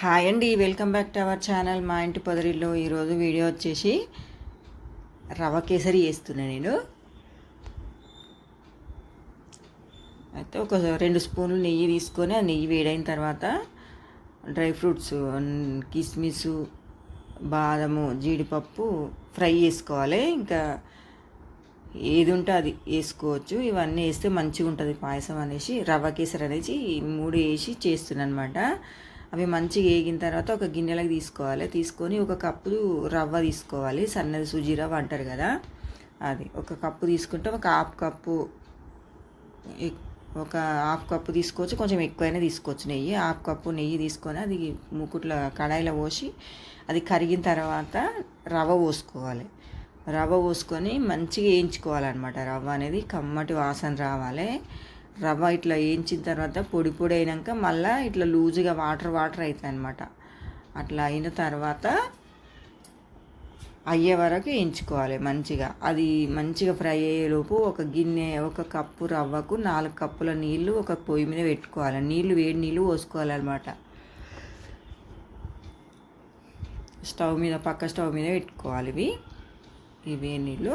Hi అండి welcome back to our channel మా ఇంటి పొదరిలో ఈరోజు వీడియో వచ్చేసి రవ కేసరి వేస్తున్నా నేను. అయితే ఒక రెండు స్పూన్లు నెయ్యి తీసుకొని ఆ నెయ్యి వేడైన తర్వాత డ్రై ఫ్రూట్స్ కిస్మిస్ బాదము జీడిపప్పు ఫ్రై చేసుకోవాలి. ఇంకా ఏది ఉంటే అది వేసుకోవచ్చు. ఇవన్నీ వేస్తే మంచిగా ఉంటుంది పాయసం అనేసి రవ్వ కేసరి అనేసి మూడు వేసి చేస్తున్నాను అనమాట అవి మంచిగా వేగిన తర్వాత ఒక గిన్నెలకు తీసుకోవాలి. తీసుకొని ఒక కప్పు రవ్వ తీసుకోవాలి. సన్నది సుజీ రవ్వ అంటారు కదా? అది ఒక కప్పు తీసుకుంటే ఒక హాఫ్ కప్పు ఒక హాఫ్ కప్పు తీసుకోవచ్చు. కొంచెం ఎక్కువైనా తీసుకోవచ్చు నెయ్యి. హాఫ్ కప్పు నెయ్యి తీసుకొని అది ముకుట్ల కడాయిలో పోసి అది కరిగిన తర్వాత రవ్వ పోసుకోవాలి. రవ్వ పోసుకొని మంచిగా వేయించుకోవాలన్నమాట. రవ్వ అనేది కమ్మటి వాసన రావాలి. రవ్వ ఇట్లా వేయించిన తర్వాత పొడి పొడి అయినాక మళ్ళీ ఇట్లా లూజుగా వాటర్ వాటర్ అవుతుంది అనమాట అట్లా అయిన తర్వాత అయ్యే వరకు వేయించుకోవాలి మంచిగా. అది మంచిగా ఫ్రై అయ్యేలోపు ఒక గిన్నె ఒక కప్పు రవ్వకు నాలుగు కప్పుల నీళ్ళు ఒక పొయ్యి మీద పెట్టుకోవాలి. నీళ్ళు వేడి నీళ్ళు పోసుకోవాలన్నమాట స్టవ్ మీద పక్క స్టవ్ మీద పెట్టుకోవాలి ఇవి. ఇవి వేడి నీళ్ళు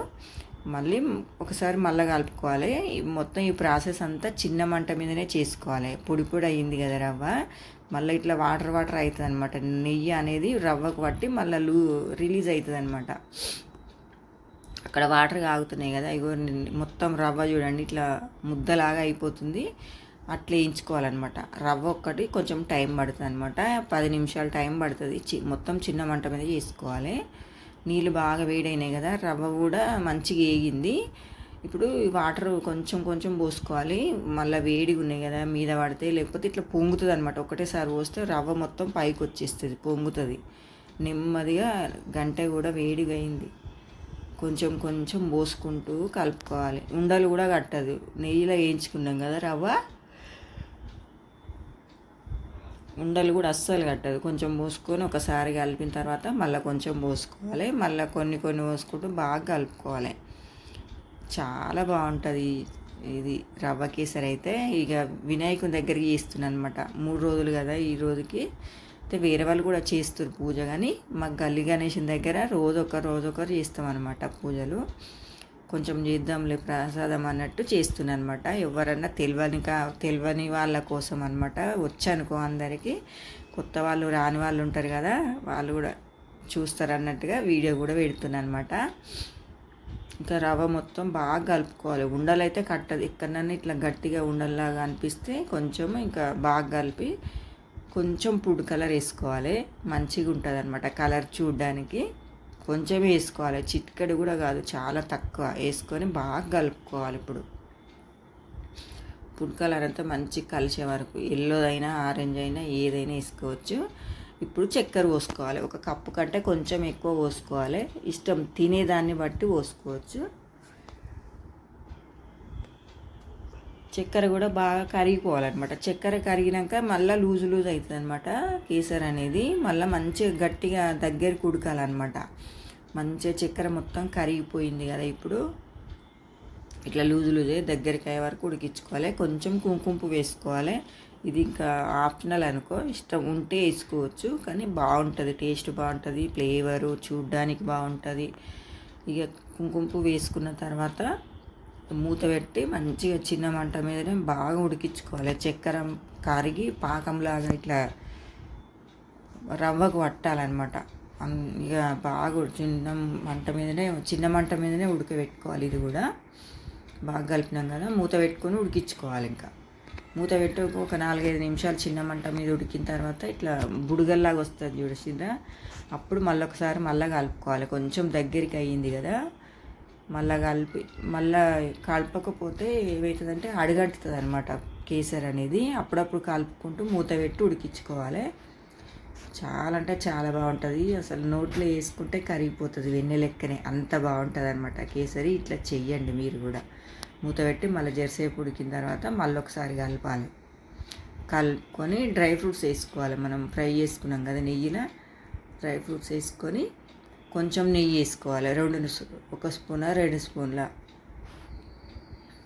మళ్ళీ ఒకసారి మళ్ళీ కలుపుకోవాలి. మొత్తం ఈ ప్రాసెస్ అంతా చిన్న మంట మీదనే చేసుకోవాలి. పొడి పొడి అయ్యింది కదా రవ్వ. మళ్ళీ ఇట్లా వాటర్ వాటర్ అవుతుంది అనమాట నెయ్యి అనేది రవ్వకు పట్టి మళ్ళీ లూ రిలీజ్ అవుతుంది అనమాట అక్కడ వాటర్ కాగుతున్నాయి కదా. ఇగో మొత్తం రవ్వ చూడండి. ఇట్లా ముద్దలాగా అయిపోతుంది. అట్లా వేయించుకోవాలన్నమాట. రవ్వ ఒక్కటి కొంచెం టైం పడుతుంది అనమాట పది నిమిషాలు టైం పడుతుంది. చి- మొత్తం చిన్న మంట మీద చేసుకోవాలి. నీళ్ళు బాగా వేడైనాయి కదా రవ్వ కూడా మంచిగా వేగింది ఇప్పుడు వాటర్ కొంచెం కొంచెం పోసుకోవాలి. మళ్ళీ వేడిగా ఉన్నాయి కదా మీద పడితే లేకపోతే ఇట్లా పొంగుతుంది అనమాట ఒకటేసారి పోస్తే రవ్వ మొత్తం పైకి వచ్చేస్తుంది పొంగుతుంది. నెమ్మదిగా గంట కూడా వేడిగా అయింది. కొంచెం కొంచెం పోసుకుంటూ కలుపుకోవాలి. ఉండలు కూడా కట్టదు. నెయ్యిలో వేయించుకున్నాం కదా రవ్వ? ఉండలు కూడా అస్సలు కట్టదు. కొంచెం పోసుకొని ఒకసారి కలిపిన తర్వాత మళ్ళీ కొంచెం పోసుకోవాలి మళ్ళీ కొన్ని కొన్ని పోసుకుంటూ బాగా కలుపుకోవాలి. చాలా బాగుంటుంది ఇది రవ్వ కేసరి అయితే. ఇక వినాయకుని దగ్గరికి చేస్తున్నాను అనమాట మూడు రోజులు కదా ఈ రోజుకి. అయితే వేరే వాళ్ళు కూడా చేస్తారు పూజ కానీ మా గల్లి గణేషన్ దగ్గర రోజు ఒక రోజు ఒకరు చేస్తాం అనమాట పూజలు. కొంచెం చేద్దాంలే ప్రసాదం అన్నట్టు చేస్తున్నాను అనమాట ఎవరన్నా తెలియని కా తెలియని వాళ్ళ కోసం అనమాట వచ్చనుకో అందరికీ. కొత్త వాళ్ళు రాని వాళ్ళు ఉంటారు కదా వాళ్ళు కూడా చూస్తారు అన్నట్టుగా వీడియో కూడా పెడుతున్నాను అనమాట ఇంకా రవ్వ మొత్తం బాగా కలుపుకోవాలి. ఉండలు అయితే కట్టదు. ఎక్కడన్నా ఇట్లా గట్టిగా ఉండల్లాగా అనిపిస్తే కొంచెం ఇంకా బాగా కలిపి కొంచెం ఫుడ్ కలర్ వేసుకోవాలి. మంచిగా ఉంటుంది అనమాట కలర్ చూడడానికి. కొంచెం వేసుకోవాలి. చిట్కడి కూడా కాదు చాలా తక్కువ. వేసుకొని బాగా కలుపుకోవాలి ఇప్పుడు. ఫుడ్ కలర్ అంతా మంచిగా కలిసే వరకు. ఎల్లో అయినా ఆరెంజ్ అయినా ఏదైనా వేసుకోవచ్చు. ఇప్పుడు చక్కెర పోసుకోవాలి. ఒక కప్పు కంటే కొంచెం ఎక్కువ పోసుకోవాలి. ఇష్టం తినేదాన్ని బట్టి పోసుకోవచ్చు. చక్కెర కూడా బాగా కరిగిపోవాలన్నమాట. చక్కెర కరిగినాక మళ్ళీ లూజు లూజ్ అవుతుంది అనమాట కేసర్ అనేది. మళ్ళీ మంచిగా గట్టిగా దగ్గరికి ఉడకాలన్నమాట మంచిగా చక్కెర మొత్తం కరిగిపోయింది కదా ఇప్పుడు. ఇట్లా లూజు లూజ్ అయ్యి దగ్గరికి అయ్యే వరకు ఉడికించుకోవాలి. కొంచెం కుంకుమ వేసుకోవాలి. ఇది ఇంకా ఆప్షనల్ అనుకో. ఇష్టం ఉంటే వేసుకోవచ్చు. కానీ బాగుంటుంది. టేస్ట్ బాగుంటుంది. ఫ్లేవరు చూడ్డానికి బాగుంటుంది. ఇక కుంకుమ వేసుకున్న తర్వాత మూత పెట్టి మంచిగా చిన్న మంట మీదనే బాగా ఉడికించుకోవాలి. చక్కెర కరిగి పాకంలాగా ఇట్లా రవ్వకు పట్టాలన్నమాట. ఇక బాగా చిన్న మంట మీదనే చిన్న మంట మీదనే ఉడకబెట్టుకోవాలి ఇది కూడా. బాగా కలిపినాం కదా మూత పెట్టుకొని ఉడికించుకోవాలి ఇంకా. మూత పెట్టి ఒక నాలుగైదు నిమిషాలు చిన్న మంట మీద ఉడికిన తర్వాత ఇట్లా బుడగల్లాగా వస్తుంది చూడు అప్పుడు మళ్ళొకసారి మళ్ళీ కలుపుకోవాలి. కొంచెం దగ్గరికి అయ్యింది కదా. మళ్ళీ కలిపి మళ్ళీ కలపకపోతే ఏమవుతుందంటే అడగట్టుతుంది అనమాట కేసర్ అనేది. అప్పుడప్పుడు కలుపుకుంటూ మూత పెట్టి ఉడికించుకోవాలి. చాలా అంటే చాలా బాగుంటుంది. అసలు నోట్లో వేసుకుంటే కరిగిపోతుంది వెన్నె లెక్కనే. అంత బాగుంటుంది అనమాట కేసరి. ఇట్లా చెయ్యండి మీరు కూడా. మూత పెట్టి మళ్ళీ జెర్సేపు ఉడికిన తర్వాత మళ్ళీ ఒకసారి కలపాలి. కలుపుకొని డ్రై ఫ్రూట్స్ వేసుకోవాలి మనం. ఫ్రై చేసుకున్నాం కదా నెయ్యిలో డ్రై ఫ్రూట్స్ వేసుకొని కొంచెం నెయ్యి వేసుకోవాలి. రెండు ఒక స్పూన్ రెండు స్పూన్ల.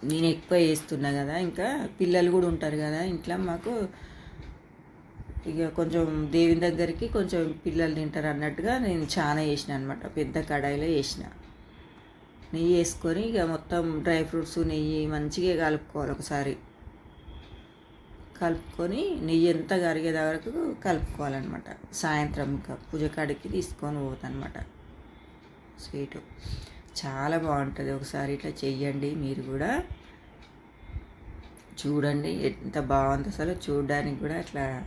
నేను ఎక్కువ వేస్తున్నా కదా ఇంకా పిల్లలు కూడా ఉంటారు కదా ఇంట్లో మాకు ఇక కొంచెం దేవుని దగ్గరికి కొంచెం పిల్లలు తింటారు అన్నట్టుగా నేను చాలా వేసిన అనమాట పెద్ద కడాయిలో వేసిన నెయ్యి వేసుకొని ఇక మొత్తం డ్రై ఫ్రూట్స్ నెయ్యి మంచిగా కలుపుకోవాలి ఒకసారి. కలుపుకొని నెయ్యి ఎంత కరిగేది వరకు కలుపుకోవాలన్నమాట. సాయంత్రం ఇంకా పూజ కాడికి తీసుకొని పోతానమాట స్వీటు. చాలా బాగుంటుంది. ఒకసారి ఇట్లా చెయ్యండి. మీరు కూడా చూడండి. ఎంత బాగుంది అసలు. చూడడానికి కూడా అట్లా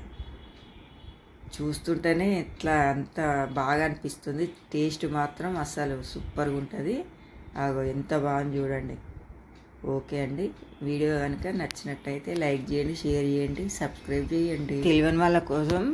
చూస్తుంటేనే ఇట్లా అంత బాగా అనిపిస్తుంది. టేస్ట్ మాత్రం అసలు సూపర్గా ఉంటుంది. అగో ఎంత బాగుంది చూడండి. ఓకే అండి. వీడియో కనుక నచ్చినట్టయితే లైక్ చేయండి షేర్ చేయండి సబ్స్క్రైబ్ చేయండి. తెలియని వాళ్ళ కోసం